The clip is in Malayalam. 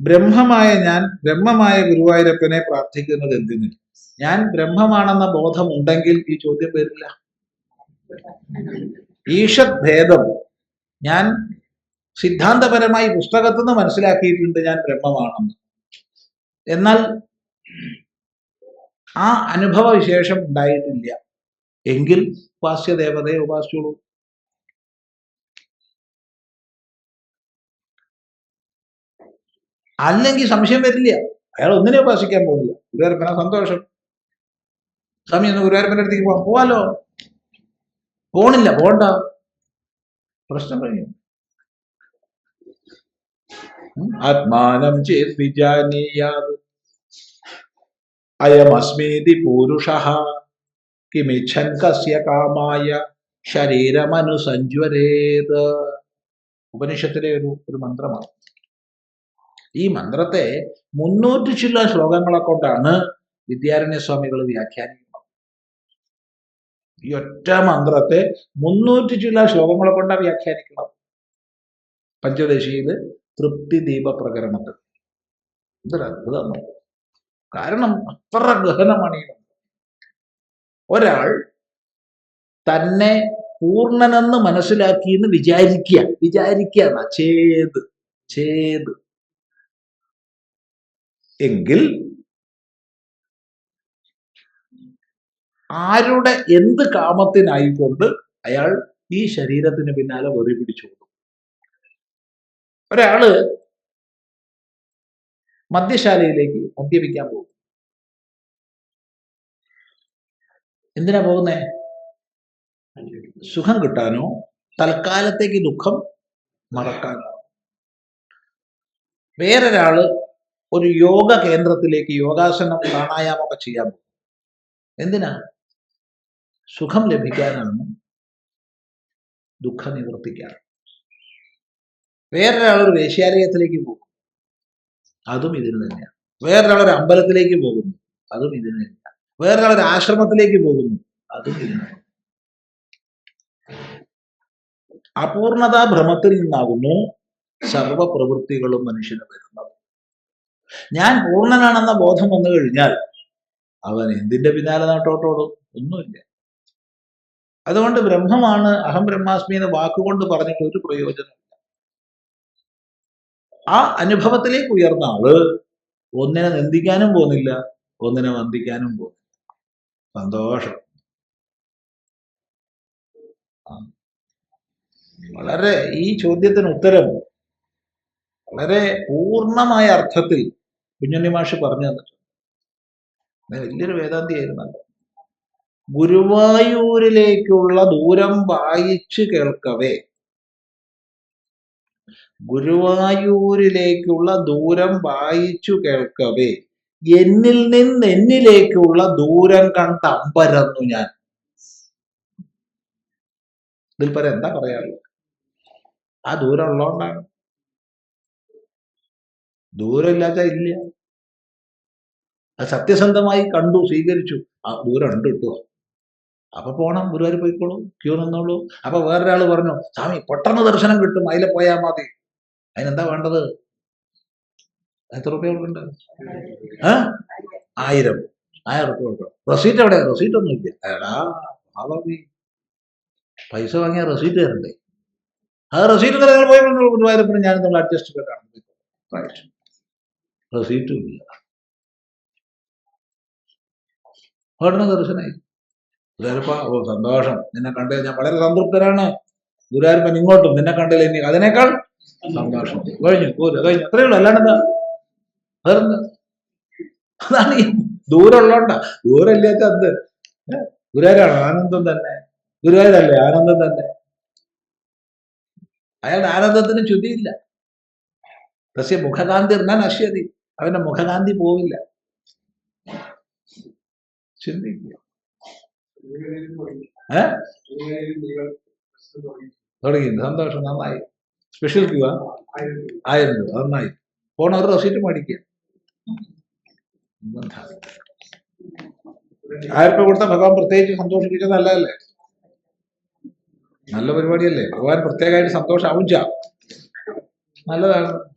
ബ്രഹ്മമായ ഞാൻ ബ്രഹ്മമായ ഗുരുവായൂരപ്പനെ പ്രാർത്ഥിക്കുന്നത് എന്തിന്? ഞാൻ ബ്രഹ്മമാണെന്ന ബോധം ഉണ്ടെങ്കിൽ ഈ ചോദ്യം വരില്ല. ഈഷത് ഭേദം ഞാൻ സിദ്ധാന്തപരമായി പുസ്തകത്തിൽ നിന്ന് മനസ്സിലാക്കിയിട്ടുണ്ട് ഞാൻ ബ്രഹ്മമാണെന്ന്. എന്നാൽ ആ അനുഭവ വിശേഷം ഉണ്ടായിട്ടില്ല. എങ്കിൽ ഉപാസ്യദേവതയെ ഉപാസിച്ചോളൂ. അല്ലെങ്കിൽ സംശയം വരില്ല. അയാൾ ഒന്നിനെ ഉപാസിക്കാൻ പോകുന്നില്ല. ഗുരുവായൂരപ്പന സന്തോഷം. സ്വാമി ഒന്ന് ഗുരുവായൂരപ്പന്റെ അടുത്തേക്ക് പോവാം പോവാലോ? പോണില്ല പോണ്ട. പ്രശ്നം കഴിഞ്ഞു. ആത്മാനം ചേത് പുരുഷ പൂരുഷ. കിമിച്ഛൻ കസ്യ കാമായ ശരീരമനുസഞ്ജ്വരേത്. ഉപനിഷത്തിലെ ഒരു ഒരു മന്ത്രമാണ്. ഈ മന്ത്രത്തെ മുന്നൂറ്റി ചില ശ്ലോകങ്ങളെ കൊണ്ടാണ് വിദ്യാരണ്യ സ്വാമികൾ വ്യാഖ്യാനിക്കുന്നത്. ഈ ഒറ്റ മന്ത്രത്തെ മുന്നൂറ്റി ചില ശ്ലോകങ്ങളെ കൊണ്ടാണ് വ്യാഖ്യാനിക്കുന്നത്. പഞ്ചദശിയിൽ തൃപ്തി ദീപ പ്രകരണത്തിൽ. ഇതൊരു അത്ഭുതം. കാരണം അത്ര ഗഹനമാണ് ഈ മന്ത്രം. ഒരാൾ തന്നെ പൂർണനെന്ന് മനസ്സിലാക്കി എന്ന് വിചാരിക്കുക. വിചാരിക്കുക എന്നാ. ചേത് ചേത് എങ്കിൽ ആരുടെ എന്ത് കാമത്തിനായിക്കൊണ്ട് അയാൾ ഈ ശരീരത്തിന് പിന്നാലെ വെറി പിടിച്ചു കൊടുക്കും ഒരാൾ മദ്യശാലയിലേക്ക് മദ്യപിക്കാൻ പോകും. എന്തിനാ പോകുന്നേ? സുഖം കിട്ടാനോ? തൽക്കാലത്തേക്ക് ദുഃഖം മറക്കാനോ? വേറൊരാൾ ഒരു യോഗ കേന്ദ്രത്തിലേക്ക് യോഗാസനം പ്രാണായാമമൊക്കെ ചെയ്യാൻ പോകും എന്തിനാ? സുഖം ലഭിക്കാനാണ് ദുഃഖ നിവർത്തിക്കാൻ വേറൊരാൾ ഒരു വേശ്യാലയത്തിലേക്ക് പോകും അതും ഇതിന് തന്നെയാണ്. വേറൊരാൾ ഒരു അമ്പലത്തിലേക്ക് പോകുന്നു. അതും ഇതിന് തന്നെയാണ്. വേറൊരാൾ ഒരു ആശ്രമത്തിലേക്ക് പോകുന്നു. അതും ഇതിന്. അപൂർണതാ ഭ്രമത്തിൽ നിന്നാകുന്നു. സർവ പ്രവൃത്തികളും മനുഷ്യന് വരുന്നത്. ഞാൻ പൂർണനാണെന്ന ബോധം വന്നു കഴിഞ്ഞാൽ അവൻ എന്തിന്റെ പിന്നാലെ നാട്ടോട്ടോടും ഒന്നുമില്ല. അതുകൊണ്ട് ബ്രഹ്മമാണ് അഹം ബ്രഹ്മാസ്മി എന്ന് വാക്കുകൊണ്ട് പറഞ്ഞിട്ട് ഒരു പ്രയോജനമില്ല ആ അനുഭവത്തിലേക്ക് ഉയർന്ന ആൾ ഒന്നിനെ നിന്ദിക്കാനും പോകുന്നില്ല ഒന്നിനെ വന്ദിക്കാനും പോകുന്നില്ല. സന്തോഷം. വളരെ ഈ ചോദ്യത്തിന് ഉത്തരം വളരെ പൂർണമായ അർത്ഥത്തിൽ കുഞ്ഞുണ്ണി മാഷ് പറഞ്ഞു തന്നിട്ടുണ്ട് വലിയൊരു വേദാന്തിയായിരുന്നല്ലോ. ഗുരുവായൂരിലേക്കുള്ള ദൂരം വായിച്ചു കേൾക്കവേ. ഗുരുവായൂരിലേക്കുള്ള ദൂരം വായിച്ചു കേൾക്കവേ. എന്നിൽ നിന്ന് എന്നിലേക്കുള്ള ദൂരം കണ്ടമ്പരന്നു ഞാൻ. ഇതിൽ പരം എന്താ പറയാറുള്ളത് ആ ദൂരം ഉള്ളതുകൊണ്ടാണ് ദൂരമില്ലാത്ത ഇല്ല. അത് സത്യസന്ധമായി കണ്ടു സ്വീകരിച്ചു. ആ ദൂരം ഉണ്ട് കിട്ടുക. അപ്പൊ പോണം ഗുരുവായൂർ പോയിക്കോളൂ ക്യൂ നിന്നോളൂ. അപ്പൊ വേറൊരാൾ പറഞ്ഞു സ്വാമി പെട്ടെന്ന് ദർശനം കിട്ടും അതിലെ പോയാൽ മതി. അതിനെന്താ വേണ്ടത്? എത്ര റുപ്യ കൊടുക്കണ്ട? ആയിരം. ആയിരം റുപ്യ കൊടുക്കണം. റെസീറ്റ് എവിടെ റെസീറ്റ് ഒന്നും ഇല്ല. എടാ പൈസ വാങ്ങിയ റെസീറ്റ് തരണ്ടേ? ആ റെസീറ്റ് നിങ്ങൾ പോയി ഗുരുവായൂരപ്പന് ഞാൻ നമ്മൾ അഡ്ജസ്റ്റ് ചെയ്തിട്ടാണ് റെസീറ്റും സീറ്റുമില്ല. ഉടനെ ദർശനായി. ഗുരുവായൂരപ്പ ഓ സന്തോഷം. നിന്നെ കണ്ടത് ഞാൻ വളരെ സംതൃപ്തരാണ്. ഗുരുവായൂരപ്പൻ ഇങ്ങോട്ടും നിന്നെ കണ്ടില്ല ഇനി അതിനേക്കാൾ സന്തോഷം. കഴിഞ്ഞു പോര്. കഴിഞ്ഞു അത്രയേ ഉള്ളൂ. അല്ലാണ്ട് അതെന്താ അതാണ് ഈ ദൂരമുള്ളോണ്ട ദൂരമില്ലാത്ത ഏ? ഗുരുവായൂരാണ് ആനന്ദം തന്നെ. ഗുരുവായൂരല്ലേ ആനന്ദം തന്നെ? അയാളുടെ ആനന്ദത്തിന് ചുതിയില്ല. തസ്യ മുഖകാന്തി എന്നാൽ നശ്യതി അവന്റെ മുഖകാന്തി പോവില്ല. ചിന്തിക്കുക. തുടങ്ങി. സന്തോഷം. നന്നായി. സ്പെഷ്യൽ ക്യൂ ആ? ആയിരം രൂപ നന്നായി. പോണ ഒരു റെസീറ്റ് മേടിക്കുക ആയിരം രൂപ കൊടുത്ത ഭഗവാൻ പ്രത്യേകിച്ച് സന്തോഷിപ്പിച്ചത് നല്ലതല്ലേ? നല്ല പരിപാടിയല്ലേ? ഭഗവാൻ പ്രത്യേകമായിട്ട് സന്തോഷമാവും ചെയ്യാം. നല്ലതാണ്.